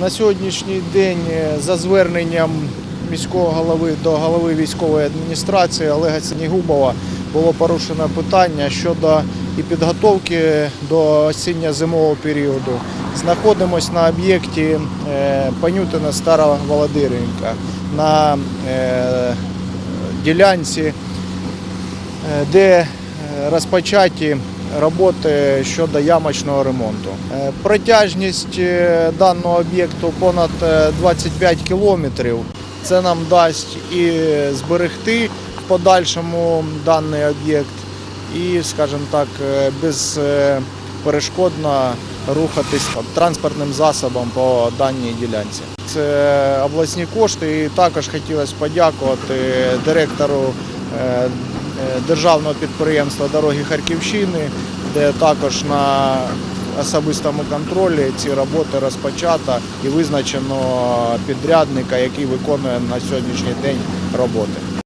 На сьогоднішній день е, за зверненням міського голови до голови військової адміністрації Олега Сенігубова було порушено питання щодо і підготовки до осінньо-зимового періоду. Знаходимось на об'єкті е, Панютина Стара Володиренка на е, ділянці, де розпочаті роботи щодо ямочного ремонту. Е, Протяжність е, даного об'єкту понад е, 25 кілометрів. Це нам дасть і зберегти в подальшому даний об'єкт, і, скажімо так, е, безперешкодно рухатись транспортним засобом по даній ділянці. Це обласні кошти, і також хотілося подякувати директору е, е, державного підприємства Дороги Харківщини, де також на особистому контролі ці роботи розпочато і визначено підрядника, який виконує на сьогоднішній день роботи.